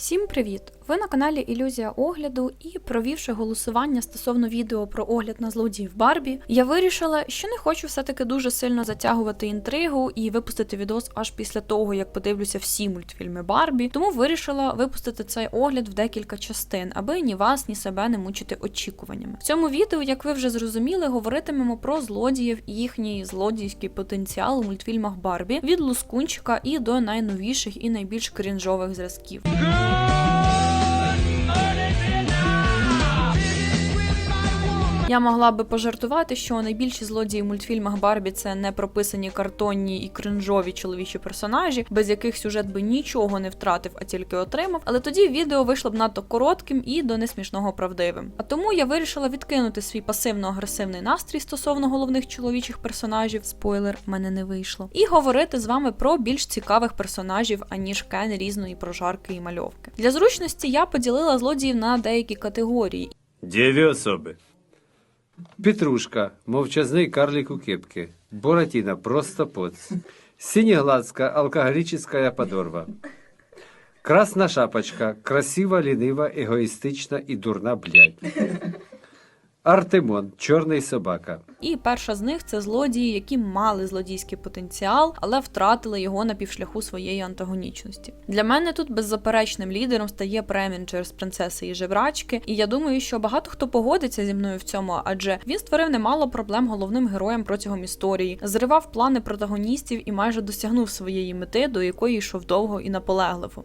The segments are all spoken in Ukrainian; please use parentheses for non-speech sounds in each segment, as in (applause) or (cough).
Всім привіт! Ви на каналі Ілюзія огляду і провівши голосування стосовно відео про огляд на злодіїв Барбі, я вирішила, що не хочу все-таки дуже сильно затягувати інтригу і випустити відос аж після того, як подивлюся всі мультфільми Барбі. Тому вирішила випустити цей огляд в декілька частин, аби ні вас, ні себе не мучити очікуваннями. В цьому відео, як ви вже зрозуміли, говоритимемо про злодіїв і їхній злодійський потенціал у мультфільмах Барбі від лускунчика і до найновіших і найбільш крінжових зразків. Я могла би пожартувати, що найбільші злодії в мультфільмах Барбі це не прописані картонні і кринжові чоловічі персонажі, без яких сюжет би нічого не втратив, а тільки отримав. Але тоді відео вийшло б надто коротким і до несмішного правдивим. А тому я вирішила відкинути свій пасивно-агресивний настрій стосовно головних чоловічих персонажів. Спойлер, мене не вийшло. І говорити з вами про більш цікавих персонажів, аніж кен різної прожарки і мальовки. Для зручності я поділила злодіїв на деякі категорії. Дві особи. Петрушка, мовчазний карлик у кепке. Буратино, просто поц. Синеглазка, алкоголическая подорва. Красна шапочка, красива, лінива, егоїстична і дурна блядь. Артемон, чорний собака. І перша з них це злодії, які мали злодійський потенціал, але втратили його на півшляху своєї антагонічності. Для мене тут беззаперечним лідером стає Премінджер з принцеси і жебрачки, і я думаю, що багато хто погодиться зі мною в цьому, адже він створив немало проблем головним героям протягом історії, зривав плани протагоністів і майже досягнув своєї мети, до якої йшов довго і наполегливо.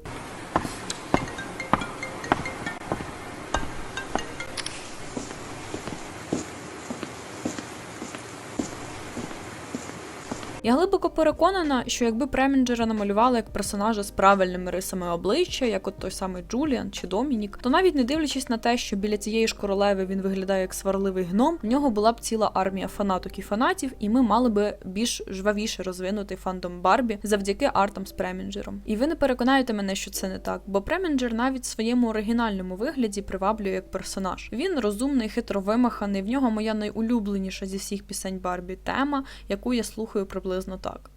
Я глибоко переконана, що якби Премінджера намалювали як персонажа з правильними рисами обличчя, як от той самий Джуліан чи Домінік, то навіть не дивлячись на те, що біля цієї ж королеви він виглядає як сварливий гном, в нього була б ціла армія фанаток і фанатів, і ми мали би більш жвавіше розвинутий фандом Барбі завдяки артам з Премінджером. І ви не переконаєте мене, що це не так, бо Премінджер навіть в своєму оригінальному вигляді приваблює як персонаж. Він розумний, хитро вимаханий. В нього моя найулюбленіша зі всіх пісень Барбі тема, яку я слухаю приблизно так.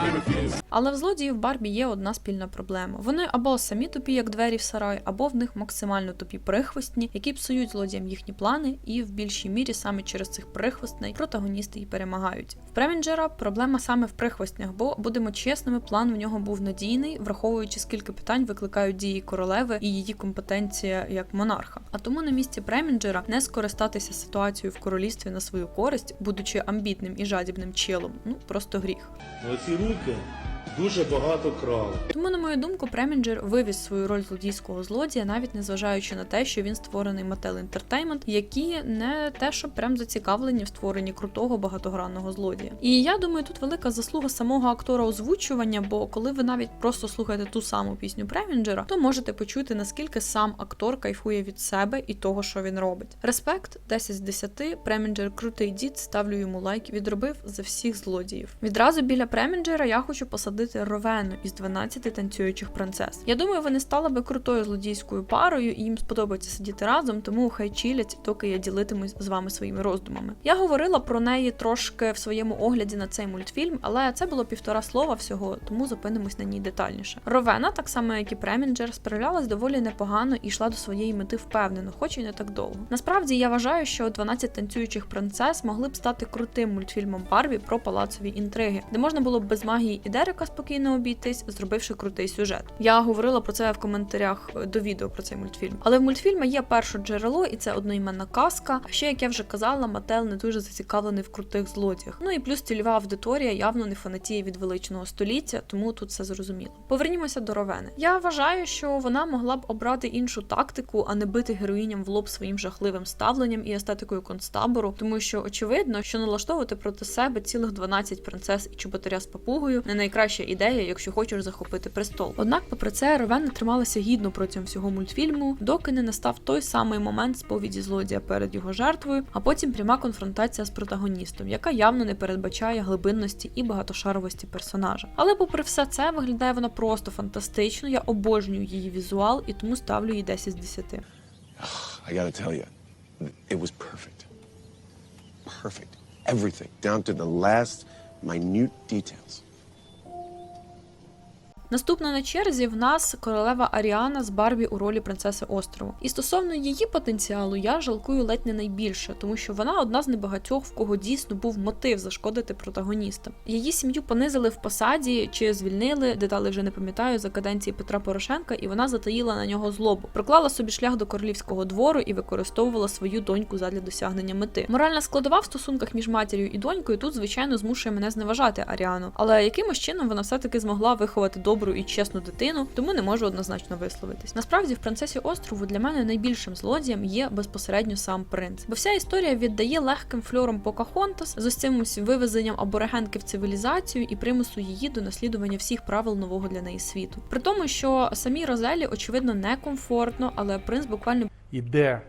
I refuse? Але в злодіїв Барбі є одна спільна проблема. Вони або самі тупі, як двері в сарай, або в них максимально тупі прихвостні, які псують злодіям їхні плани, і в більшій мірі саме через цих прихвостней протагоністи і перемагають. В Премінджера проблема саме в прихвостнях, бо будемо чесними, план в нього був надійний, враховуючи скільки питань викликають дії королеви і її компетенція як монарха. А тому на місці Премінджера не скористатися ситуацією в королівстві на свою користь, будучи амбітним і жадібним челом, ну просто гріх. Оці руки дуже багато крали. Тому, на мою думку, Премінджер вивіз свою роль злодійського злодія, навіть незважаючи на те, що він створений Mattel Entertainment, які не те, що прям зацікавлені в створенні крутого багатогранного злодія. І я думаю, тут велика заслуга самого актора озвучування, бо коли ви навіть просто слухаєте ту саму пісню Премінджера, то можете почути наскільки сам актор кайфує від себе і того, що він робить. Респект 10 з 10, Премінджер крутий дід, ставлю йому лайк, відробив за всіх злодіїв. Відразу біля Премінджера я хочу посадити Ровену із 12 танцюючих принцес. Я думаю, вони стали би крутою злодійською парою, і їм сподобається сидіти разом, тому хай чилять, доки я ділитимусь з вами своїми роздумами. Я говорила про неї трошки в своєму огляді на цей мультфільм, але це було півтора слова всього, тому зупинимось на ній детальніше. Ровена, так само як і Премінджер, справлялась доволі непогано і йшла до своєї мети впевнено, хоч і не так довго. Насправді я вважаю, що 12 танцюючих принцес могли б стати крутим мультфільмом Барбі про палацові інтриги, де можна було б без магії і Дерека спокійно обійтись, зробивши крутий сюжет. Я говорила про це в коментарях до відео про цей мультфільм. Але в мультфільмі є перше джерело, і це одноіменна казка. А ще, як я вже казала, Мател не дуже зацікавлений в крутих злодіях. Ну і плюс цільова аудиторія явно не фанатіє від величного століття, тому тут все зрозуміло. Повернімося до Ровени. Я вважаю, що вона могла б обрати іншу тактику, а не бити героїням в лоб своїм жахливим ставленням і естетикою концтабору, тому що очевидно, що налаштовувати проти себе цілих 12 принцес і чоботаря з папугою не найкраща ідея, якщо хочеш захопити престол. Однак, попри це, Ровена трималася гідно протягом всього мультфільму, доки не настав той самий момент сповіді злодія перед його жертвою, а потім пряма конфронтація з протагоністом, яка явно не передбачає глибинності і багатошаровості персонажа. Але, попри все це, виглядає вона просто фантастично. Я обожнюю її візуал і тому ставлю їй 10 з 10. (sighs) I gotta tell you, it was perfect. perfect. Everything, down to the last minute details. Наступна на черзі в нас королева Аріана з Барбі у ролі принцеси острову. І стосовно її потенціалу, я жалкую ледь не найбільше, тому що вона одна з небагатьох, в кого дійсно був мотив зашкодити протагоністам. Її сім'ю понизили в посаді чи звільнили, деталі вже не пам'ятаю, за каденції Петра Порошенка, і вона затаїла на нього злобу, проклала собі шлях до королівського двору і використовувала свою доньку задля досягнення мети. Моральна складова в стосунках між матір'ю і донькою тут, звичайно, змушує мене зневажати Аріану, але якимось чином вона все-таки змогла виховати добру і чесну дитину, тому не можу однозначно висловитись. Насправді, в принцесі острову для мене найбільшим злодієм є безпосередньо сам принц, бо вся історія віддає легким фльором Покахонтас з ось вивезенням аборигенки в цивілізацію і примусу її до наслідування всіх правил нового для неї світу. При тому, що самій Розелі очевидно некомфортно, але принц буквально іде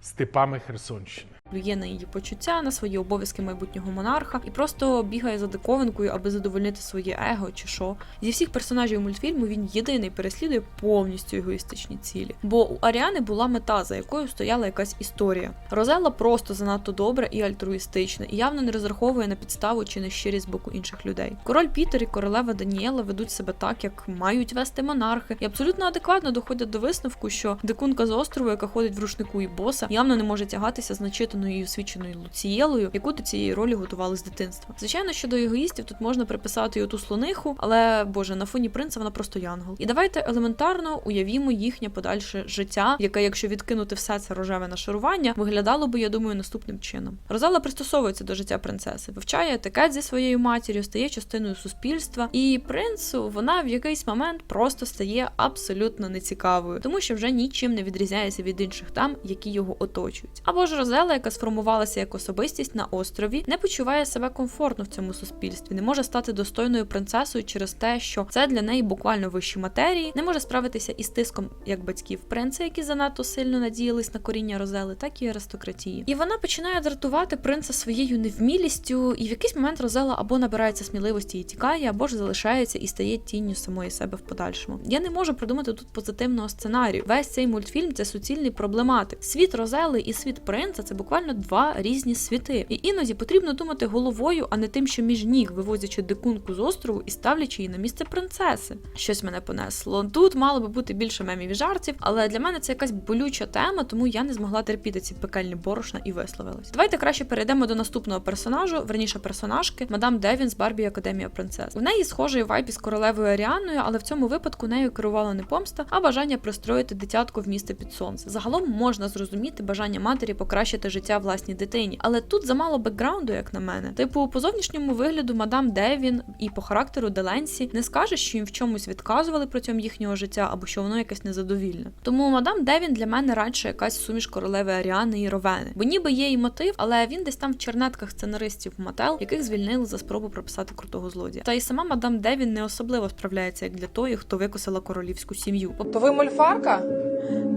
степами Херсонщини. Плює на її почуття, на свої обов'язки майбутнього монарха і просто бігає за диковинкою, аби задовольнити своє его чи що. Зі всіх персонажів мультфільму він єдиний переслідує повністю егоїстичні цілі. Бо у Аріани була мета, за якою стояла якась історія. Розелла просто занадто добра і альтруїстична, і явно не розраховує на підставу чи нещирість з боку інших людей. Король Пітер і королева Даніела ведуть себе так, як мають вести монархи, і абсолютно адекватно доходять до висновку, що дикунка з острову, яка ходить в рушнику і боса, явно не може тягатися з начитаною і освіченою Луцієлою, яку до цієї ролі готували з дитинства. Звичайно, що до егоїстів тут можна приписати і оту слониху, але боже, на фоні принца вона просто янгол. І давайте елементарно уявімо їхнє подальше життя, яке, якщо відкинути все це рожеве нашарування, виглядало би, я думаю, наступним чином. Розала пристосовується до життя принцеси, вивчає етикет зі своєю матір'ю, стає частиною суспільства, і принцу вона в якийсь момент просто стає абсолютно нецікавою, тому що вже нічим не відрізняється від інших там, які його оточують. Або ж Розела, яка сформувалася як особистість на острові, не почуває себе комфортно в цьому суспільстві, не може стати достойною принцесою через те, що це для неї буквально вищі матерії, не може справитися із тиском як батьків принца, які занадто сильно надіялись на коріння Розели, так і аристократії. І вона починає дратувати принца своєю невмілістю, і в якийсь момент Розела або набирається сміливості і тікає, або ж залишається і стає тінню самої себе в подальшому. Я не можу придумати тут позитивного сценарію. Весь цей мультфільм це суцільний проблематик. Світ Розели і світ принца це буквально два різні світи. І іноді потрібно думати головою, а не тим, що між ніг, вивозячи дикунку з острову і ставлячи її на місце принцеси. Щось мене понесло. Тут мало би бути більше мемів і жартів, але для мене це якась болюча тема, тому я не змогла терпіти ці пекельні борошна і висловилась. Давайте краще перейдемо до наступного персонажу, верніше персонажки, мадам Девін з Барбі Академія принцес. В неї схожий вайб із королевою Аріаною, але в цьому випадку нею керувала не помста, а бажання пристроїти дитятко в місце під сонце. Загалом можна зрозуміти бажання матері покращити життя власній дитині, але тут замало бекграунду, як на мене. Типу, по зовнішньому вигляду мадам Девін і по характеру Деленсі не скаже, що їм в чомусь відказували протягом їхнього життя або що воно якесь незадовільне. Тому мадам Девін для мене радше якась суміш королеви Аріани і Ровени, бо ніби є і мотив, але він десь там в чернетках сценаристів Мател, яких звільнили за спробу прописати крутого злодія. Та й сама мадам Девін не особливо справляється як для тої, хто викосила королівську сім'ю. То ви мольфарка?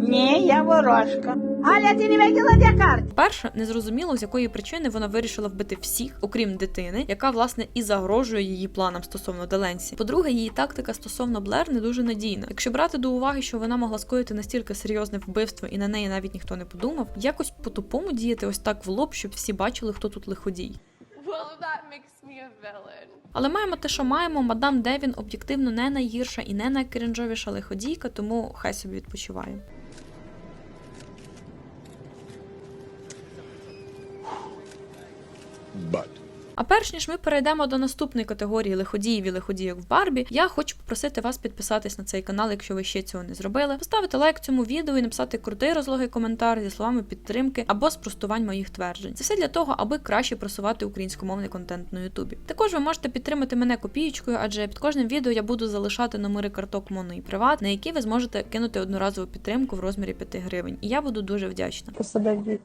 Ні, я ворожка. Галя, ти не виділа де карти? Перше, незрозуміло, з якої причини вона вирішила вбити всіх, окрім дитини, яка власне і загрожує її планам стосовно Деленсі. По-друге, її тактика стосовно Блер не дуже надійна. Якщо брати до уваги, що вона могла скоїти настільки серйозне вбивство, і на неї навіть ніхто не подумав, якось по-тупому діяти ось так в лоб, щоб всі бачили, хто тут лиходій. Але маємо те, що маємо. Мадам Девін об'єктивно не найгірша і не найкрінжовіша лиходійка, тому хай собі відпочиває. But А перш ніж ми перейдемо до наступної категорії лиходіїв і лиходійок в Барбі, я хочу попросити вас підписатись на цей канал, якщо ви ще цього не зробили, поставити лайк цьому відео і написати крутий розлогий коментар зі словами підтримки або спростувань моїх тверджень. Це все для того, аби краще просувати українськомовний контент на Ютубі. Також ви можете підтримати мене копієчкою, адже під кожним відео я буду залишати номери карток Моно і Приват, на які ви зможете кинути одноразову підтримку в розмірі 5 гривень. І я буду дуже вдячна. Посадити.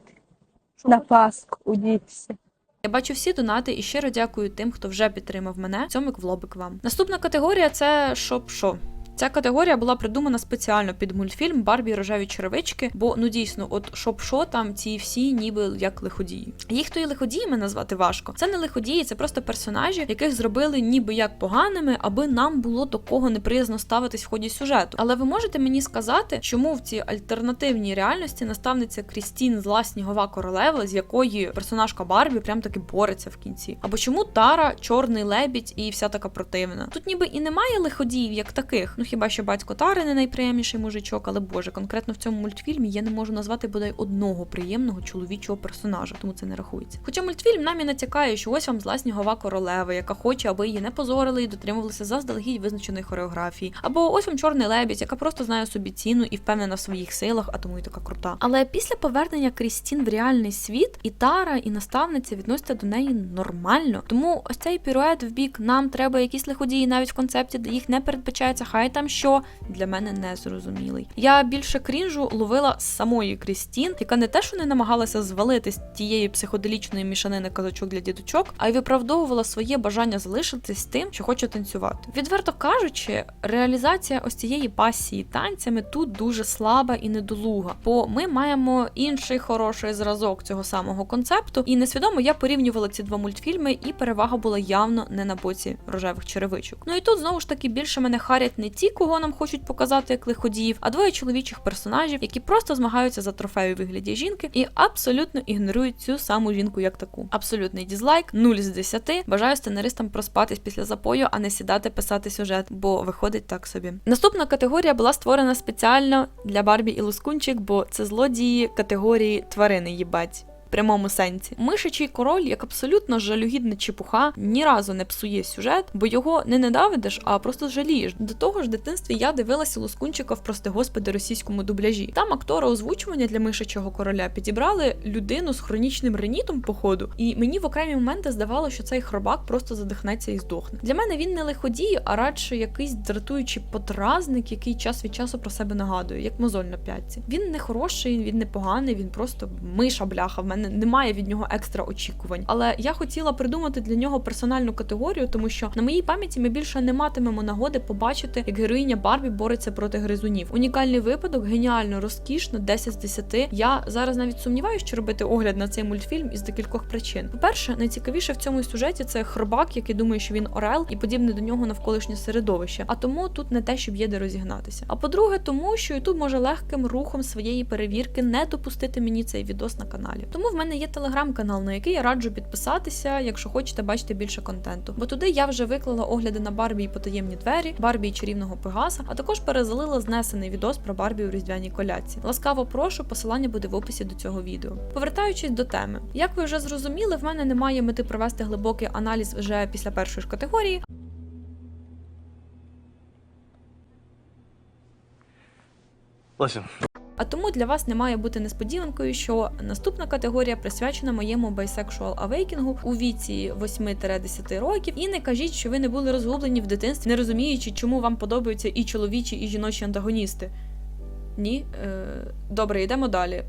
На Пасху удіться. Я бачу всі донати і щиро дякую тим, хто вже підтримав мене. Цьомик в вам. Наступна категорія це що. Ця категорія була придумана спеціально під мультфільм Барбі рожеві черевички, бо ну дійсно, от що там, ці всі ніби як лиходії. Їх то і лиходіями назвати важко. Це не лиходії, це просто персонажі, яких зробили ніби як поганими, аби нам було до кого неприязно ставитись в ході сюжету. Але ви можете мені сказати, чому в цій альтернативній реальності наставниця Крістін зла снігова королева, з якої персонажка Барбі прям таки бореться в кінці? Або чому Тара, чорний лебідь і вся така противна? Тут ніби і немає лиходіїв як таких. Ну хіба що батько Тари не найприємніший мужичок, але боже, конкретно в цьому мультфільмі я не можу назвати бодай одного приємного чоловічого персонажа, тому це не рахується. Хоча мультфільм нам і натякає, що ось вам зла снігова королева, яка хоче, аби її не позорили і дотримувалися заздалегідь визначеної хореографії. Або ось вам чорний лебідь, яка просто знає собі ціну і впевнена в своїх силах, а тому і така крута. Але після повернення Крістін в реальний світ, і Тара, і наставниця відносяться до неї нормально. Тому ось цей пірует в бік нам треба якісь лиходії навіть в концепті, де їх не передбачається, хай там що для мене не зрозумілий. Я більше крінжу ловила з самої Крістін, яка не те, що не намагалася звалити з тієї психоделічної мішанини казачок для діточок, а й виправдовувала своє бажання залишитись тим, що хоче танцювати. Відверто кажучи, реалізація ось цієї пасії танцями тут дуже слаба і недолуга, бо ми маємо інший хороший зразок цього самого концепту, і несвідомо я порівнювала ці два мультфільми, і перевага була явно не на боці рожевих черевичок. Ну і тут знову ж таки більше мене харять не ті, кого нам хочуть показати як лиходіїв, а двоє чоловічих персонажів, які просто змагаються за трофею вигляді жінки і абсолютно ігнорують цю саму жінку як таку. Абсолютний дізлайк, 0 з 10. Бажаю сценаристам проспатись після запою, а не сідати писати сюжет, бо виходить так собі. Наступна категорія була створена спеціально для Барбі і Лускунчик, бо це злодії категорії тварини їбать. Прямому сенсі. Мишачий король, як абсолютно жалюгідна чепуха, ні разу не псує сюжет, бо його не ненавидиш, а просто жалієш. До того ж, в дитинстві я дивилася Лускунчика в прости господи російському дубляжі. Там актора озвучування для мишачого короля підібрали людину з хронічним ренітом, походу, і мені в окремі моменти здавалося, що цей хробак просто задихнеться і здохне. Для мене він не лиходій, а радше якийсь дратуючий подразник, який час від часу про себе нагадує, як мозоль на п'ятці. Він не хороший, він не поганий, він просто миша бляха. В мене немає від нього екстра очікувань. Але я хотіла придумати для нього персональну категорію, тому що на моїй пам'яті ми більше не матимемо нагоди побачити, як героїня Барбі бореться проти гризунів. Унікальний випадок, геніально, розкішно, 10 з 10. Я зараз навіть сумніваюся, що робити огляд на цей мультфільм із декількох причин. По-перше, найцікавіше в цьому сюжеті це хробак, який думає, що він орел, і подібне до нього навколишнє середовище. А тому тут не те, щоб є де розігнатися. А по-друге, тому що YouTube може легким рухом своєї перевірки не допустити мені цей відос на каналі. Тому в мене є телеграм-канал, на який я раджу підписатися, якщо хочете бачити більше контенту. Бо туди я вже виклала огляди на Барбі і потаємні двері, Барбі і чарівного Пегаса, а також перезалила знесений відос про Барбі у різдвяній коляці. Ласкаво прошу, посилання буде в описі до цього відео. Повертаючись до теми, як ви вже зрозуміли, в мене немає мети провести глибокий аналіз вже після першої ж категорії. Listen, А тому для вас не має бути несподіванкою, що наступна категорія присвячена моєму bisexual awakening у віці 8-10 років. І не кажіть, що ви не були розгублені в дитинстві, не розуміючи, чому вам подобаються і чоловічі, і жіночі антагоністи. Ні, е, добре, йдемо далі.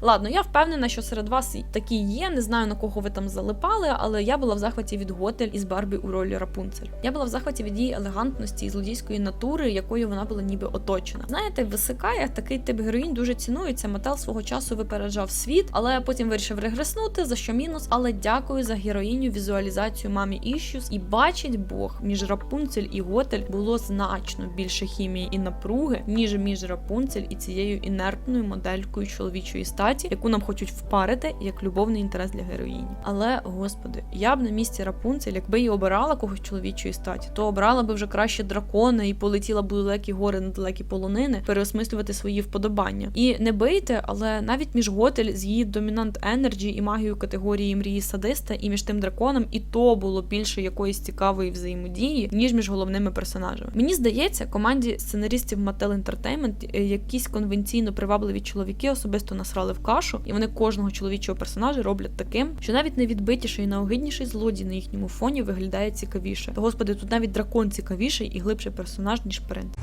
Ладно, я впевнена, що серед вас такі є. Не знаю на кого ви там залипали, але я була в захваті від Готель із Барбі у ролі Рапунцель. Я була в захваті від її елегантності і злодійської натури, якою вона була ніби оточена. Знаєте, в висикає такий тип героїнь дуже цінується. Мател свого часу випереджав світ, але потім вирішив регреснути, за що мінус. Але дякую за героїню візуалізацію мамі Іщус. І бачить Бог, між Рапунцель і Готель було значно більше хімії і напруги, ніж між Рапунцель і цією інертною моделькою чоловічої статі, яку нам хочуть впарити як любовний інтерес для героїні. Але господи, я б на місці Рапунцель, якби і обирала когось чоловічої статі, то обрала би вже краще дракона і полетіла б далекі гори на далекі полонини, переосмислювати свої вподобання. І не бийте, але навіть між Готель з її домінант енерджі і магією категорії мрії садиста, і між тим драконом, і то було більше якоїсь цікавої взаємодії, ніж між головними персонажами. Мені здається, команді сценаристів Mattel Entertainment е, якісь конвенційно привабливі чоловіки особисто насрали в кашу, і вони кожного чоловічого персонажа роблять таким, що навіть найвідбитіший і наогидніший злодій на їхньому фоні виглядає цікавіше. Та господи, тут навіть дракон цікавіший і глибший персонаж, ніж принц.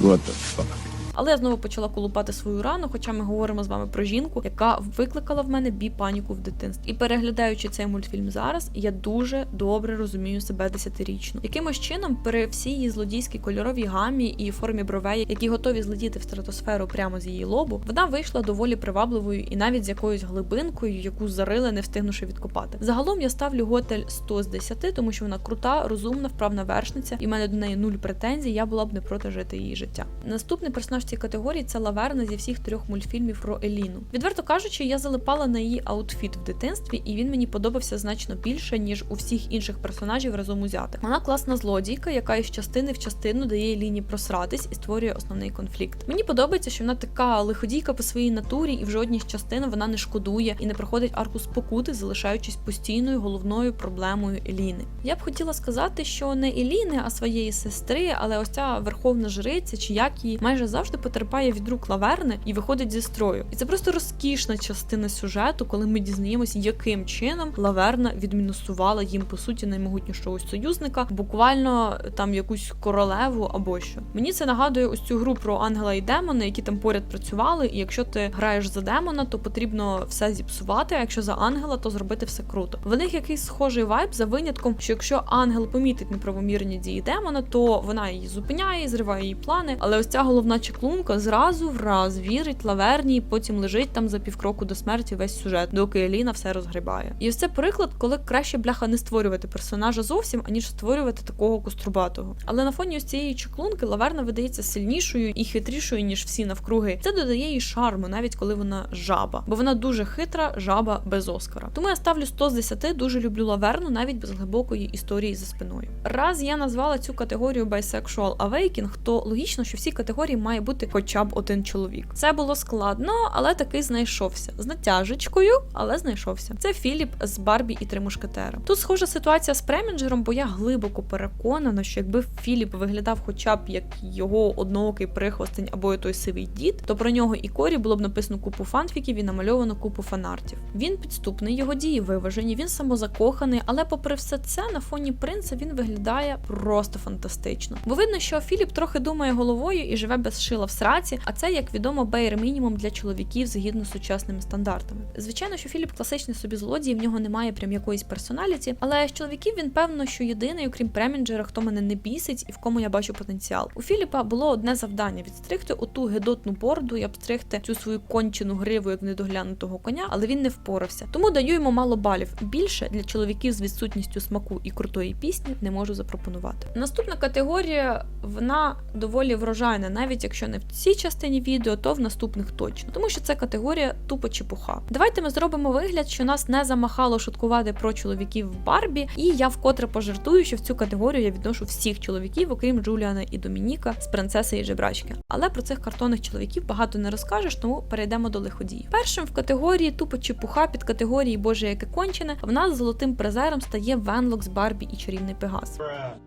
What the fuck? Але я знову почала колупати свою рану, хоча ми говоримо з вами про жінку, яка викликала в мене бі-паніку в дитинстві. І переглядаючи цей мультфільм зараз, я дуже добре розумію себе десятирічну. Якимось чином, при всій її злодійській кольоровій гамі і формі бровей, які готові злетіти в стратосферу прямо з її лобу, вона вийшла доволі привабливою і навіть з якоюсь глибинкою, яку зарили, не встигнувши відкопати. Загалом я ставлю готель 100 з 10, тому що вона крута, розумна, вправна вершниця, і в мене до неї нуль претензій. Я була б не проти жити її життя. Наступний персонаж цій категорії це Лаверна зі всіх трьох мультфільмів про Еліну. Відверто кажучи, я залипала на її аутфіт в дитинстві, і він мені подобався значно більше ніж у всіх інших персонажів разом узятих. Вона класна злодійка, яка із частини в частину дає Еліні просратись і створює основний конфлікт. Мені подобається, що вона така лиходійка по своїй натурі, і в жодній з частин вона не шкодує і не проходить арку спокути, залишаючись постійною головною проблемою Еліни. Я б хотіла сказати, що не Еліни, а своєї сестри, але ось ця верховна жриця, чи як її майже завжди потерпає від рук лаверни і виходить зі строю. І це просто розкішна частина сюжету, коли ми дізнаємося, яким чином лаверна відмінусувала їм по суті наймогутнішого союзника, буквально там якусь королеву або що. Мені це нагадує ось цю гру про ангела і демона, які там поряд працювали. І якщо ти граєш за демона, то потрібно все зіпсувати. А якщо за ангела, то зробити все круто. В них якийсь схожий вайб за винятком, що якщо ангел помітить неправомірні дії демона, то вона її зупиняє, зриває її плани. Але ось ця головна чеклунка зразу в раз вірить лаверні, і потім лежить там за півкроку до смерті весь сюжет, доки Еліна все розгрібає. І ось це приклад, коли краще бляха не створювати персонажа зовсім, аніж створювати такого кострубатого. Але на фоні ось цієї чеклунки лаверна видається сильнішою і хитрішою, ніж всі навкруги. Це додає їй шарму, навіть коли вона жаба, бо вона дуже хитра, жаба без Оскара. Тому я ставлю 100 з 10, дуже люблю лаверну, навіть без глибокої історії за спиною. Раз я назвала цю категорію Bisexual Awakening, то логічно, що в цій категорії має бути хоча б один чоловік. Це було складно, але таки знайшовся з натяжечкою, але знайшовся. Це Філіп з Барбі і три мушкетера. Тут схожа ситуація з Премінджером, бо я глибоко переконана, що якби Філіп виглядав хоча б як його одноокий прихвостень або той сивий дід, то про нього і Корі було б написано купу фанфіків і намальовано купу фанартів. Він підступний, його дії виважені, він самозакоханий, але попри все це на фоні принца він виглядає просто фантастично. Бо видно, що Філіп трохи думає головою і живе без шила в сраці, а це, як відомо, бейр мінімум для чоловіків згідно з сучасними стандартами. Звичайно, що Філіп класичний собі злодій, в нього немає прям якоїсь персоналіті, але з чоловіків він певно, що єдиний, окрім Премінджера, хто мене не бісить і в кому я бачу потенціал. У Філіпа було одне завдання відстригти оту гедотну бороду і обстригти цю свою кончену гриву як недоглянутого коня, але він не впорався. Тому даю йому мало балів. Більше для чоловіків з відсутністю смаку і крутої пісні не можу запропонувати. Наступна категорія вона доволі врожайна, навіть якщо не в цій частині відео, то в наступних точно, тому що це категорія тупо чепуха. Давайте ми зробимо вигляд, що нас не замахало шуткувати про чоловіків в Барбі, і я вкотре пожартую, що в цю категорію я відношу всіх чоловіків, окрім Джуліана і Домініка з принцеси і жебрачки. Але про цих картонних чоловіків багато не розкажеш, тому перейдемо до лиходіїв. Першим в категорії тупо чепуха під категорії Боже, яке кончене, в нас золотим призером стає Венлок з Барбі і чарівний Пегас.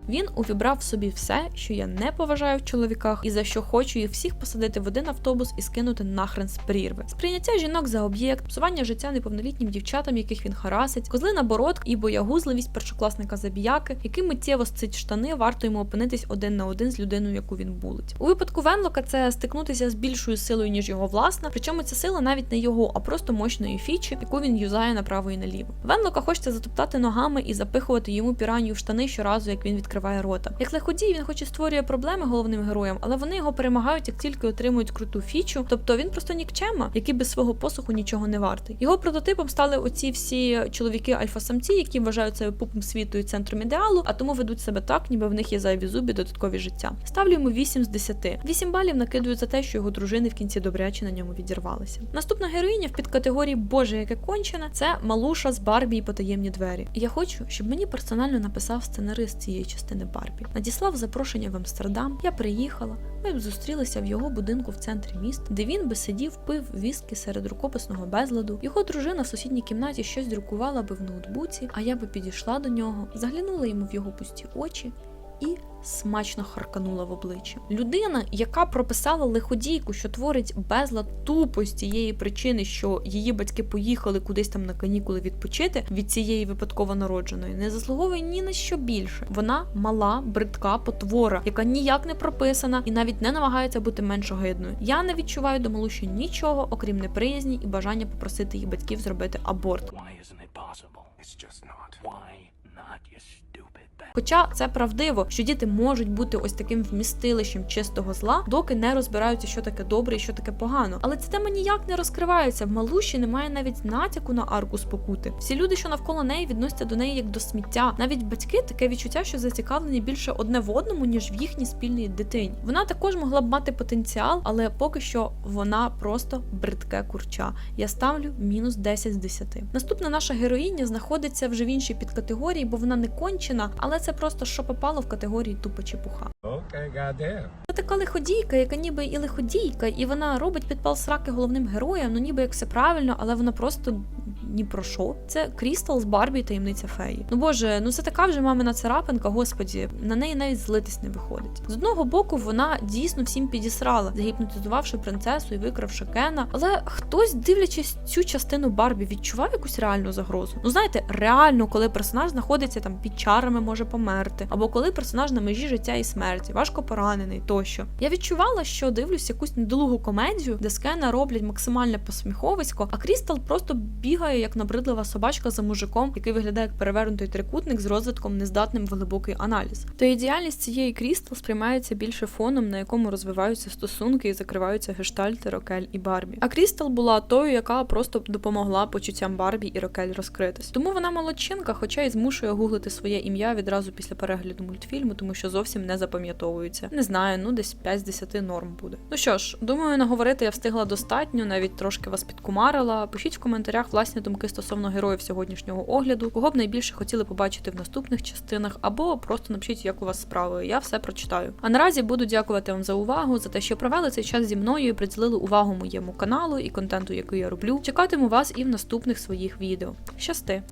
Він увібрав в собі все, що я не поважаю в чоловіках, і за що хочу їх всіх посадити в один автобус і скинути нахрен з прірви. Сприйняття жінок за об'єкт, псування життя неповнолітнім дівчатам, яких він харасить, козлина бородка і боягузливість першокласника забіяки, який миттєво сцить штани, варто йому опинитись один на один з людиною, яку він булить. У випадку Венлока це стикнутися з більшою силою, ніж його власна, причому ця сила навіть не його, а просто мощної фічі, яку він юзає направо і наліво. Венлока хочеться затоптати ногами і запихувати йому піранію в штани щоразу, як він відкриває рота. Як лиходій, він хоч і створює проблеми головним героям, але вони його перемагають, як тільки отримують круту фічу. Тобто він просто нікчема, який без свого посуху нічого не вартий. Його прототипом стали оці всі чоловіки альфа-самці, які вважають себе пупом світу і центром ідеалу, а тому ведуть себе так, ніби в них є зайві зубі, додаткові життя. Ставлю йому 8 з 10. 8 балів накидую за те, що його дружини в кінці добряче на ньому відірвалися. Наступна героїня в підкатегорії Боже, яке кончене, це Малуша з Барбі і потаємні двері. Я хочу, щоб мені персонально написав сценарист цієї частини Барбі. Надіслав запрошення в Амстердам. Я приїхала. Ми б зустрілися в його будинку в центрі міста, де він би сидів, пив віскі серед рукописного безладу. Його дружина в сусідній кімнаті щось друкувала би в ноутбуці, а я би підійшла до нього, заглянула йому в його пусті очі і смачно харканула в обличчя. Людина, яка прописала лиходійку, що творить безлад тупо з тієї причини, що її батьки поїхали кудись там на канікули відпочити від цієї випадково народженої, не заслуговує ні на що більше. Вона мала, бридка потвора, яка ніяк не прописана і навіть не намагається бути менш огидною. Я не відчуваю до малуші нічого, окрім неприязні і бажання попросити її батьків зробити аборт. Why isn't it possible? It's just not. Why Хоча це правдиво, що діти можуть бути ось таким вмістилищем чистого зла, доки не розбираються, що таке добре і що таке погано. Але ця тема ніяк не розкривається. В малуші немає навіть натяку на арку спокути. Всі люди, що навколо неї, відносяться до неї як до сміття. Навіть батьки таке відчуття, що зацікавлені більше одне в одному, ніж в їхній спільній дитині. Вона також могла б мати потенціал, але поки що вона просто бридке курча. Я ставлю мінус 10 з 10. Наступна наша героїня знаходиться вже в іншій підкатегорії, бо вона не кончена, але це просто що попало в категорії тупа чепуха. Okay, goddamn. Це така лиходійка, яка ніби і лиходійка, і вона робить підпал сраки головним героям, ну ніби як все правильно, але вона просто ні про що. Це Крістал з Барбі таємниця феї. Ну боже, ну це така вже мамина царапинка, господі, на неї навіть злитись не виходить. З одного боку, вона дійсно всім підісрала, загіпнотизувавши принцесу і викравши Кена. Але хтось, дивлячись цю частину Барбі, відчував якусь реальну загрозу. Ну знаєте, реально, коли персонаж знаходиться там під чарами, може померти, або коли персонаж на межі життя і смерті, важко поранений тощо. Я відчувала, що дивлюсь якусь недолугу комедію, де з Кена роблять максимальне посміховисько, а Крістал просто бігає як набридлива собачка за мужиком, який виглядає як перевернутий трикутник з розвитком нездатним в глибокий аналіз. То ідеальність цієї Крістал сприймається більше фоном, на якому розвиваються стосунки і закриваються гештальти Рокель і Барбі. А Крістал була тою, яка просто допомогла почуттям Барбі і Рокель розкритись. Тому вона молодчинка, хоча й змушує гуглити своє ім'я відразу після перегляду мультфільму, тому що зовсім не запам'ятовується. Не знаю, ну десь 5 з 10 норм буде. Ну що ж, думаю, наговорити я встигла достатньо, навіть трошки вас підкумарила. Пишіть в коментарях власні думки стосовно героїв сьогоднішнього огляду, кого б найбільше хотіли побачити в наступних частинах, або просто напишіть, як у вас справи. Я все прочитаю. А наразі буду дякувати вам за увагу, за те, що провели цей час зі мною і приділили увагу моєму каналу і контенту, який я роблю. Чекатиму вас і в наступних своїх відео. Щасти!